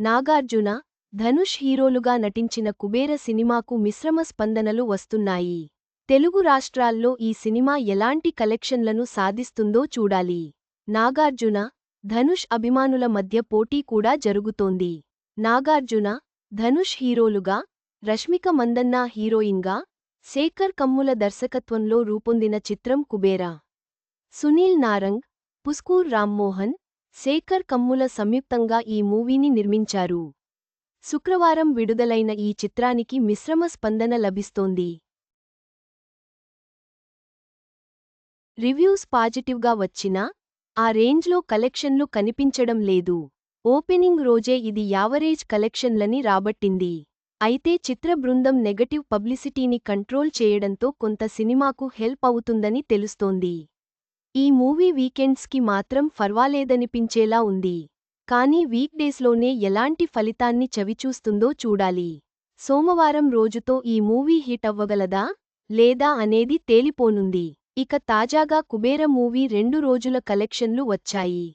నాగార్జున ధనుష్ హీరోలుగా నటించిన కుబేర సినిమాకు మిశ్రమ స్పందనలు వస్తున్నాయి. తెలుగు రాష్ట్రాల్లో ఈ సినిమా ఎలాంటి కలెక్షన్లను సాధిస్తుందో చూడాలి. నాగార్జున ధనుష్ అభిమానుల మధ్య పోటీ కూడా జరుగుతోంది. నాగార్జున ధనుష్ హీరోలుగా రష్మిక మందన్న హీరోయిన్గా శేఖర్ కమ్ముల దర్శకత్వంలో రూపొందిన చిత్రం కుబేరా. సునీల్ నారంగ్ పుస్కూర్ రామ్మోహన్ శేఖర్ కమ్ముల సంయుక్తంగా ఈ మూవీని నిర్మించారు. శుక్రవారం విడుదలైన ఈ చిత్రానికి మిశ్రమ స్పందన లభిస్తోంది. రివ్యూస్ పాజిటివ్గా వచ్చినా ఆ రేంజ్లో కలెక్షన్లు కనిపించడం లేదు. ఓపెనింగ్ రోజే ఇది యావరేజ్ కలెక్షన్లని రాబట్టింది. అయితే చిత్ర బృందం నెగటివ్ పబ్లిసిటీని కంట్రోల్ చేయడంతో కొంత సినిమాకు హెల్ప్ అవుతుందని తెలుస్తోంది. ఈ మూవీ వీకెండ్స్కి మాత్రం ఫర్వాలేదనిపించేలా ఉంది. కానీ వీక్డేస్లోనే ఎలాంటి ఫలితాన్ని చవిచూస్తుందో చూడాలి. సోమవారం రోజుతో ఈ మూవీ హిట్ అవ్వగలదా? లేదా అనేది తేలిపోనుంది. ఇక తాజాగా కుబేర మూవీ రెండు రోజుల కలెక్షన్లు వచ్చాయి.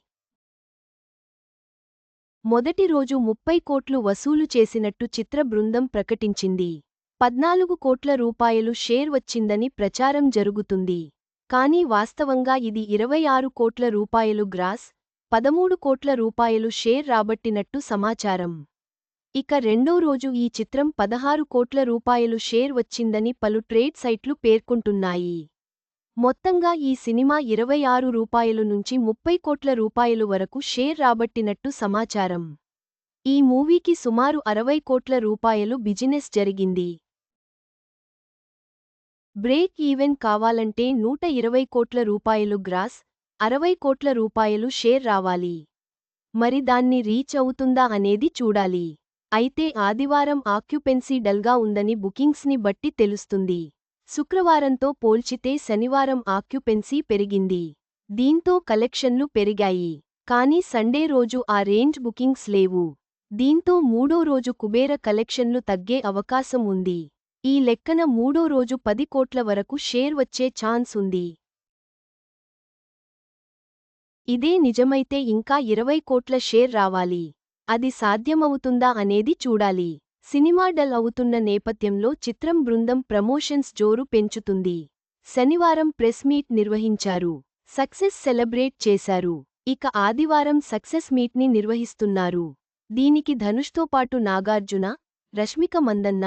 మొదటి రోజు ముప్పై కోట్లు వసూలు చేసినట్టు చిత్ర బృందం ప్రకటించింది. పద్నాలుగు కోట్ల రూపాయలు షేర్ వచ్చిందని ప్రచారం జరుగుతుంది. కానీ వాస్తవంగా ఇది ఇరవై ఆరు కోట్ల రూపాయలు గ్రాస్ పదమూడు కోట్ల రూపాయలు షేర్ రాబట్టినట్టు సమాచారం. ఇక రెండో రోజు ఈ చిత్రం పదహారు కోట్ల రూపాయలు షేర్ వచ్చిందని పలు ట్రేడ్ సైట్లు పేర్కొంటున్నాయి. మొత్తంగా ఈ సినిమా ఇరవై ఆరు రూపాయలు నుంచి ముప్పై కోట్ల రూపాయలు వరకు షేర్ రాబట్టినట్టు సమాచారం. ఈ మూవీకి సుమారు అరవై కోట్ల రూపాయలు బిజినెస్ జరిగింది. బ్రేక్ ఈవెన్ కావాలంటే నూట ఇరవై కోట్ల రూపాయలు గ్రాస్ అరవై కోట్ల రూపాయలు షేర్ రావాలి. మరి దాన్ని రీచ్ అవుతుందా అనేది చూడాలి. అయితే ఆదివారం ఆక్యుపెన్సీ డల్గా ఉందని బుకింగ్స్ని బట్టి తెలుస్తుంది. శుక్రవారంతో పోల్చితే శనివారం ఆక్యుపెన్సీ పెరిగింది. దీంతో కలెక్షన్లు పెరిగాయి. కానీ సండే రోజు ఆ రేంజ్ బుకింగ్స్ లేవు. దీంతో మూడో రోజు కుబేర కలెక్షన్లు తగ్గే అవకాశం ఉంది. ఈ లెక్కన మూడో రోజు పది కోట్ల వరకు షేర్ వచ్చే ఛాన్స్ ఉంది. ఇదే నిజమైతే ఇంకా ఇరవై కోట్ల షేర్ రావాలి. అది సాధ్యమవుతుందా అనేది చూడాలి. సినిమా డల్ అవుతున్న నేపథ్యంలో చిత్రం బృందం ప్రమోషన్స్ జోరు పెంచుతుంది. శనివారం ప్రెస్ మీట్ నిర్వహించారు. సక్సెస్ సెలబ్రేట్ చేశారు. ఇక ఆదివారం సక్సెస్ మీట్ని నిర్వహిస్తున్నారు. దీనికి ధనుష్తో పాటు నాగార్జున రష్మిక మందన్న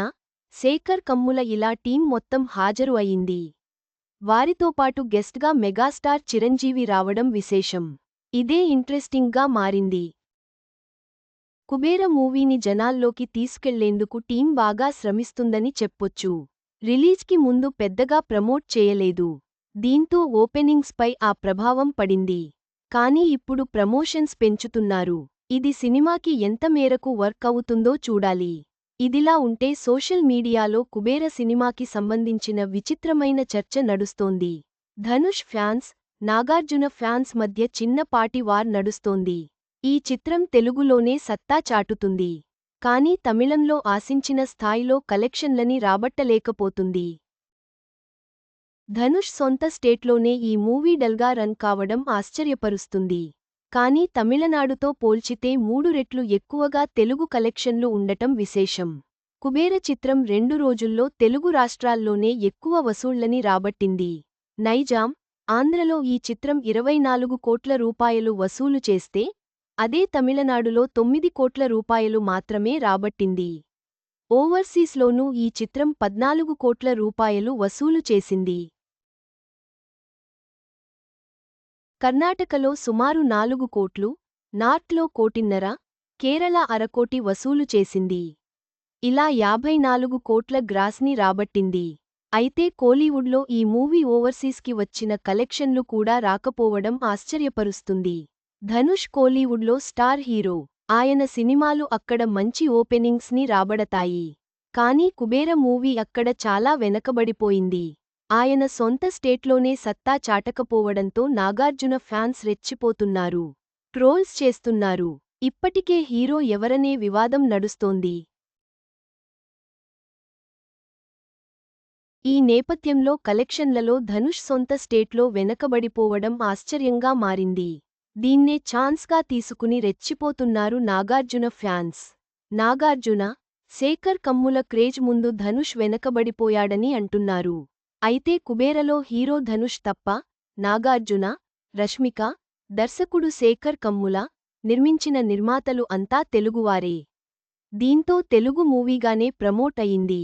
శేఖర్ కమ్ముల ఇలా టీం మొత్తం హాజరు అయింది. వారితో పాటు గెస్ట్గా మెగాస్టార్ చిరంజీవి రావడం విశేషం. ఇదే ఇంట్రెస్టింగ్గా మారింది. కుబేర మూవీని జనాల్లోకి తీసుకెళ్ళేందుకు టీం బాగా శ్రమిస్తుందని చెప్పొచ్చు. రిలీజ్కి ముందు పెద్దగా ప్రమోట్ చేయలేదు. దీంతో ఓపెనింగ్స్పై ఆ ప్రభావం పడింది. కానీ ఇప్పుడు ప్రమోషన్స్ పెంచుతున్నారు. ఇది సినిమాకి ఎంత మేరకు వర్క్ అవుతుందో చూడాలి. ఇదిలా ఉంటే సోషల్ మీడియాలో కుబేర సినిమాకి సంబంధించిన విచిత్రమైన చర్చ నడుస్తోంది. ధనుష్ ఫ్యాన్స్ నాగార్జున ఫ్యాన్స్ మధ్య చిన్నపాటి వార్ నడుస్తోంది. ఈ చిత్రం తెలుగులోనే సత్తా చాటుతుంది. కానీ తమిళంలో ఆశించిన స్థాయిలో కలెక్షన్లని రాబట్టలేకపోతుంది. ధనుష్ సొంత స్టేట్లోనే ఈ మూవీ డల్గా రన్ కావడం ఆశ్చర్యపరుస్తుంది. కానీ తమిళనాడుతో పోల్చితే మూడు రెట్లు ఎక్కువగా తెలుగు కలెక్షన్లు ఉండటం విశేషం. కుబేర చిత్రం రెండు రోజుల్లో తెలుగు రాష్ట్రాల్లోనే ఎక్కువ వసూళ్ళని రాబట్టింది. నైజాం ఆంధ్రలో ఈ చిత్రం ఇరవై నాలుగు కోట్ల రూపాయలు వసూలు చేస్తే అదే తమిళనాడులో తొమ్మిది కోట్ల రూపాయలు మాత్రమే రాబట్టింది. ఓవర్సీస్లోనూ ఈ చిత్రం పద్నాలుగు కోట్ల రూపాయలు వసూలు చేసింది. కర్ణాటకలో సుమారు నాలుగు కోట్లు నార్త్లో కోటిన్నర కేరళ అరకోటి వసూలు చేసింది. ఇలా యాభై నాలుగు కోట్ల గ్రాస్ని రాబట్టింది. అయితే కోలీవుడ్లో ఈ మూవీ ఓవర్సీస్కి వచ్చిన కలెక్షన్లు కూడా రాకపోవడం ఆశ్చర్యపరుస్తుంది. ధనుష్ కోలీవుడ్లో స్టార్ హీరో ఆయన సినిమాలు అక్కడ మంచి ఓపెనింగ్స్ని రాబడతాయి. కానీ కుబేర మూవీ అక్కడ చాలా వెనకబడిపోయింది. ఆయన సొంత స్టేట్లోనే సత్తా చాటకపోవడంతో నాగార్జున ఫ్యాన్స్ రెచ్చిపోతున్నారు. ట్రోల్స్ చేస్తున్నారు. ఇప్పటికే హీరో ఎవరనే వివాదం నడుస్తోంది. ఈ నేపథ్యంలో కలెక్షన్లలో ధనుష్ సొంత స్టేట్లో వెనకబడిపోవడం ఆశ్చర్యంగా మారింది. దీన్నే ఛాన్స్గా తీసుకుని రెచ్చిపోతున్నారు నాగార్జున ఫ్యాన్స్. నాగార్జున శేఖర్ కమ్ముల క్రేజ్ ముందు ధనుష్ వెనకబడిపోయాడని అంటున్నారు. అయితే కుబేరలో హీరో ధనుష్ తప్ప నాగార్జున రష్మిక దర్శకుడు శేఖర్ కమ్ముల నిర్మించిన నిర్మాతలు అంతా తెలుగువారే. దీంతో తెలుగు మూవీగానే ప్రమోట్ అయింది.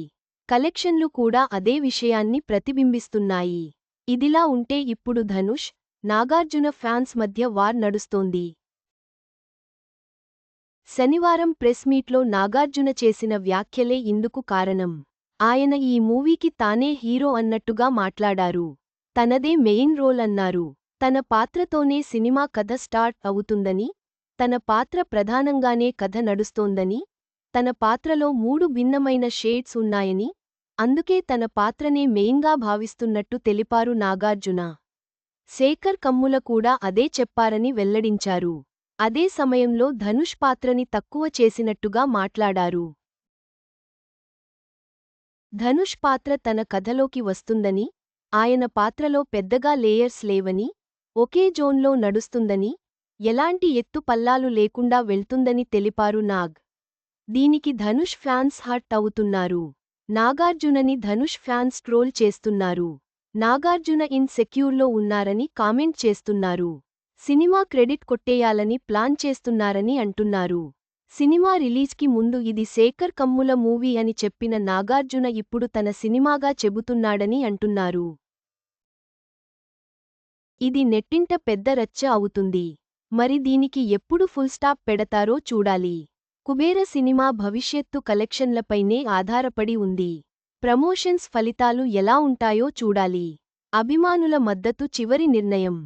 కలెక్షన్లు కూడా అదే విషయాన్ని ప్రతిబింబిస్తున్నాయి. ఇదిలా ఉంటే ఇప్పుడు ధనుష్ నాగార్జున ఫ్యాన్స్ మధ్య వార్ నడుస్తోంది. శనివారం ప్రెస్ మీట్లో నాగార్జున చేసిన వ్యాఖ్యలే ఇందుకు కారణం. ఆయన ఈ మూవీకి తానే హీరో అన్నట్టుగా మాట్లాడారు. తనదే మెయిన్ రోల్ అన్నారు. తన పాత్రతోనే సినిమా కథ స్టార్ట్ అవుతుందని తన పాత్ర ప్రధానంగానే కథ నడుస్తోందని తన పాత్రలో మూడు భిన్నమైన షేడ్స్ ఉన్నాయని అందుకే తన పాత్రనే మెయిన్గా భావిస్తున్నట్టు తెలిపారు నాగార్జున. శేఖర్ కమ్ముల కూడా అదే చెప్పారని వెల్లడించారు. అదే సమయంలో ధనుష్ పాత్రని తక్కువ చేసినట్టుగా మాట్లాడారు. ధనుష్ పాత్ర తన కథలోకి వస్తుందని ఆయన పాత్రలో పెద్దగా లేయర్స్ లేవని ఒకే జోన్లో నడుస్తుందని ఎలాంటి ఎత్తు పల్లాలు లేకుండా వెళ్తుందని తెలిపారు నాగ్. దీనికి ధనుష్ ఫ్యాన్స్ హర్ట్ అవుతున్నారు. నాగార్జునని ధనుష్ ఫ్యాన్స్ ట్రోల్ చేస్తున్నారు. నాగార్జున ఇన్ సెక్యూర్లో ఉన్నారని కామెంట్ చేస్తున్నారు. సినిమా క్రెడిట్ కొట్టేయాలని ప్లాన్ చేస్తున్నారని అంటున్నారు. సినిమా రిలీజ్కి ముందు ఇది శేఖర్ కమ్ముల మూవీ అని చెప్పిన నాగార్జున ఇప్పుడు తన సినిమాగా చెబుతున్నాడని అంటున్నారు. ఇది నెట్టింట పెద్ద రచ్చ అవుతుంది. మరి దీనికి ఎప్పుడు ఫుల్ స్టాప్ పెడతారో చూడాలి. కుబేర సినిమా భవిష్యత్తు కలెక్షన్లపైనే ఆధారపడి ఉంది. ప్రమోషన్స్ ఫలితాలు ఎలా ఉంటాయో చూడాలి. అభిమానుల మద్దతు చివరి నిర్ణయం.